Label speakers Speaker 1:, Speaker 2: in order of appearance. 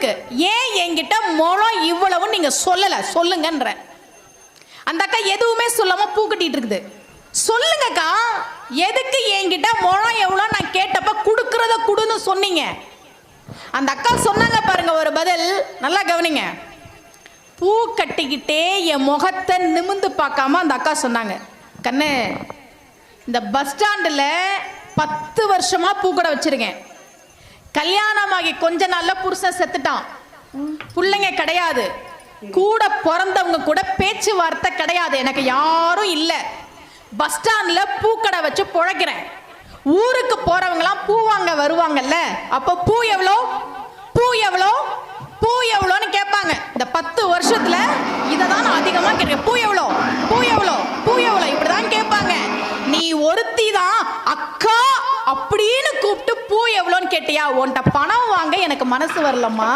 Speaker 1: இருக்கு. ஏன் என்கிட்ட மொழம் இவ்வளவு நீங்க சொல்லல? சொல்லுங்கன்ற அந்த அக்கா எதுவுமே சொல்லாம பூ கட்டிட்டு இருக்குது. சொல்லுங்கக்கா எதுக்கு என்கிட்ட முழம் எவ்வளோ நான் கேட்டப்ப கொடுக்கறத கொடுன்னு சொன்னீங்க? அந்த அக்கா சொன்னாங்க பாருங்க ஒரு பதில் நல்லா கவனிங்க. பூ கட்டிக்கிட்டே என் முகத்தை நிமிந்து பார்க்காம அந்த அக்கா சொன்னாங்க. கண்ணு இந்த பஸ் ஸ்டாண்டில் பத்து வருஷமா பூக்கடை வச்சிருக்கேன். கல்யாணமாகி கொஞ்ச நாள்ல புருஷன் செத்துட்டான். பிள்ளைங்க கிடையாது. கூட பிறந்தவங்க கூட பேச்சுவார்த்தை கிடையாது. எனக்கு யாரும் இல்லை. பஸ் ஸ்டாண்ட்ல பூக்கடை வச்சு புழைக்கிறேன். ஊருக்கு போறவங்கலாம் பூ வாங்க வருவாங்கல்ல? அப்போ பூ எவ்வளோ? பூ எவ்வளோ? பூ எவ்வளோன்னு கேட்பாங்க. இந்த பத்து வருஷத்துல இதை தான் நான் அதிகமாக கேட்கிறேன் பூ எவ்வளோ? பூ எவ்வளோ? கேட்டியா உன்கிட்ட பணம் வாங்க எனக்கு மனசு வரலம்மா.